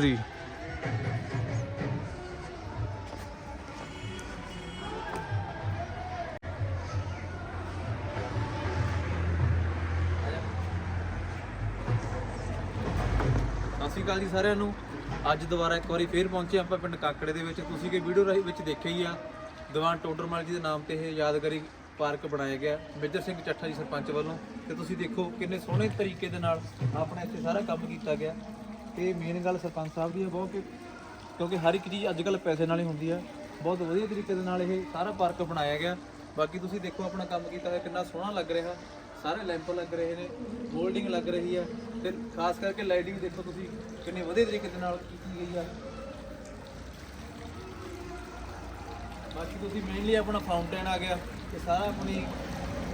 ਜੀ। ਸਤਿ ਸ਼੍ਰੀ ਅਕਾਲ ਜੀ ਸਾਰਿਆਂ ਨੂੰ। ਅੱਜ ਦੁਬਾਰਾ ਇੱਕ ਵਾਰੀ ਫੇਰ ਪਹੁੰਚੇ ਆਪਾਂ ਪਿੰਡ ਕਾਕੜੇ ਦੇ ਵਿੱਚ। ਤੁਸੀਂ ਕਿ ਵੀਡੀਓ ਰਾਹੀਂ ਵਿੱਚ ਦੇਖਿਆ ਹੀ ਆ, ਦੀਵਾਨ ਟੋਡਰਮਲ ਜੀ ਦੇ ਨਾਮ ਤੇ ਇਹ ਯਾਦਗਾਰੀ ਪਾਰਕ ਬਣਾਇਆ ਗਿਆ। ਮੇਜਰ ਸਿੰਘ ਚੱਠਾ ਜੀ ਸਰਪੰਚ ਵੱਲੋਂ। ਤੇ ਤੁਸੀਂ ਦੇਖੋ ਕਿੰਨੇ ਸੋਹਣੇ ਤਰੀਕੇ ਦੇ ਨਾਲ ਆਪਣੇ ਇੱਥੇ ਸਾਰਾ ਕੰਮ ਕੀਤਾ ਗਿਆ। ਤੇ ਮੇਨ ਗੱਲ ਸਰਪੰਚ ਸਾਹਿਬ ਦੀ ਹੈ ਬਹੁਤ ਕਿ ਕਿਉਂਕਿ ਹਰ ਇੱਕ ਚੀਜ਼ ਅੱਜ ਕੱਲ ਪੈਸੇ ਨਾਲ ਹੀ ਹੁੰਦੀ ਹੈ ਬਹੁਤ ਵਧੀਆ ਤਰੀਕੇ ਦੇ ਨਾਲ ਇਹ ਸਾਰਾ ਪਾਰਕ ਬਣਾਇਆ ਗਿਆ। ਬਾਕੀ ਤੁਸੀਂ ਦੇਖੋ ਆਪਣਾ ਕੰਮ ਕੀਤਾ ਹੋਇਆ, ਕਿੰਨਾ ਸੋਹਣਾ ਲੱਗ ਰਿਹਾ। ਸਾਰੇ ਲੈਂਪ ਲੱਗ ਰਹੇ ਨੇ ਹੋਲਡਿੰਗ ਲੱਗ ਰਹੀ ਹੈ ਤੇ ਖਾਸ ਕਰਕੇ ਲਾਈਟਿੰਗ ਦੇਖੋ ਤੁਸੀਂ, ਕਿੰਨੇ ਵਧੀਆ ਤਰੀਕੇ ਦੇ ਨਾਲ ਕੀਤੀ ਗਈ ਆ। ਬਾਕੀ ਤੁਸੀਂ ਮੇਨਲੀ ਆਪਣਾ ਫਾਊਂਟੇਨ ਆ ਗਿਆ। ਤੇ ਸਾਰਾ ਆਪਣੀ,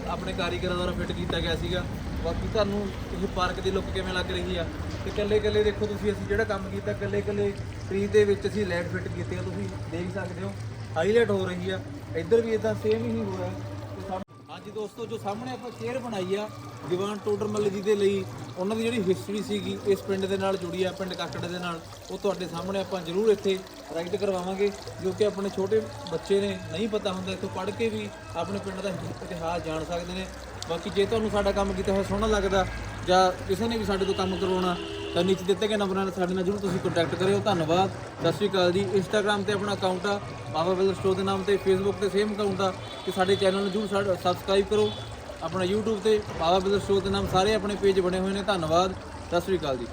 ਆਪਣੇ ਕਾਰੀਗਰਾਂ ਦੁਆਰਾ ਫਿੱਟ ਕੀਤਾ ਗਿਆ ਸੀਗਾ। ਬਾਕੀ ਤੁਹਾਨੂੰ ਇਹ ਪਾਰਕ ਦੀ ਲੁੱਕ ਕਿਵੇਂ ਲੱਗ ਰਹੀ ਆ? ਤੇ ਕੱਲੇ ਕੱਲੇ ਦੇਖੋ ਤੁਸੀਂ, ਅਸੀਂ ਜਿਹੜਾ ਕੰਮ ਕੀਤਾ, ਕੱਲੇ ਕੱਲੇ ਟ੍ਰੀ ਦੇ ਵਿੱਚ ਅਸੀਂ ਲਾਈਟ ਫਿੱਟ ਕੀਤੀ ਆ, ਤੁਸੀਂ ਦੇਖ ਸਕਦੇ ਹੋ। ਹਾਈਲਾਈਟ ਹੋ ਰਹੀ ਆ। ਇੱਧਰ ਵੀ ਇਦਾਂ ਸੇਮ ਹੀ ਹੋਇਆ ਤੇ ਸਾਹਮ- ਹਾਂਜੀ ਦੋਸਤੋ, ਜੋ ਸਾਹਮਣੇ ਆਪਾਂ ਚੇਅਰ ਬਣਾਈ ਆ, ਦੀਵਾਨ ਟੋਡਰਮੱਲ ਜੀ ਦੇ ਲਈ, ਉਹਨਾਂ ਦੀ ਜਿਹੜੀ ਹਿਸਟਰੀ ਸੀਗੀ, ਇਸ ਪਿੰਡ ਦੇ ਨਾਲ ਜੁੜੀ ਆ, ਪਿੰਡ ਕਾਕੜ ਦੇ ਨਾਲ, ਉਹ ਤੁਹਾਡੇ ਸਾਹਮਣੇ ਆਪਾਂ ਜ਼ਰੂਰ ਇੱਥੇ ਰਾਈਟ ਕਰਵਾਵਾਂਗੇ, ਜੋ ਕਿ ਆਪਣੇ ਛੋਟੇ ਬੱਚੇ ਨੇ, ਨਹੀਂ ਪਤਾ ਹੁੰਦਾ, ਇੱਥੋਂ ਪੜ੍ਹ ਕੇ ਵੀ ਆਪਣੇ ਪਿੰਡ ਦਾ ਇਤਿਹਾਸ ਜਾਣ ਸਕਦੇ ਨੇ। ਬਾਕੀ ਜੇ ਤੁਹਾਨੂੰ ਸਾਡਾ ਕੰਮ ਕੀਤਾ ਹੋਇਆ ਸੋਹਣਾ ਲੱਗਦਾ ਜਾਂ ਕਿਸੇ ਨੇ ਵੀ ਸਾਡੇ ਤੋਂ ਕੰਮ ਕਰਵਾਉਣਾ, ਤਾਂ ਨੀਚੇ ਦਿੱਤੇ ਗਏ ਨੰਬਰਾਂ ਨਾਲ ਸਾਡੇ ਨਾਲ ਜਰੂਰ ਤੁਸੀਂ ਕੰਟੈਕਟ ਕਰਿਓ। ਧੰਨਵਾਦ। ਸਤਿ ਸ਼੍ਰੀ ਅਕਾਲ ਜੀ। ਇੰਸਟਾਗ੍ਰam ਤੇ ਆਪਣਾ ਅਕਾਊਂਟ ਆ ਬਾਬਾ ਬਿਲਡਰ ਸਟੋਰ ਦੇ ਨਾਮ ਤੇ ਫੇਸਬੁੱਕ ਤੇ ਸੇਮ ਅਕਾਊਂਟ ਆ, ਤੇ ਸਾਡੇ ਚੈਨਲ ਨੂੰ ਜਰੂਰ ਸਬਸਕ੍ਰਾਈਬ ਕਰੋ। ਆਪਣਾ YouTube ਤੇ ਬਾਬਾ ਬਿਲਡਰ ਸਟੋਰ ਦੇ ਨਾਮ ਸਾਰੇ ਆਪਣੇ ਪੇਜ ਬਣੇ ਹੋਏ ਨੇ। ਧੰਨਵਾਦ। ਸਤਿ ਸ਼੍ਰੀ ਅਕਾਲ ਜੀ।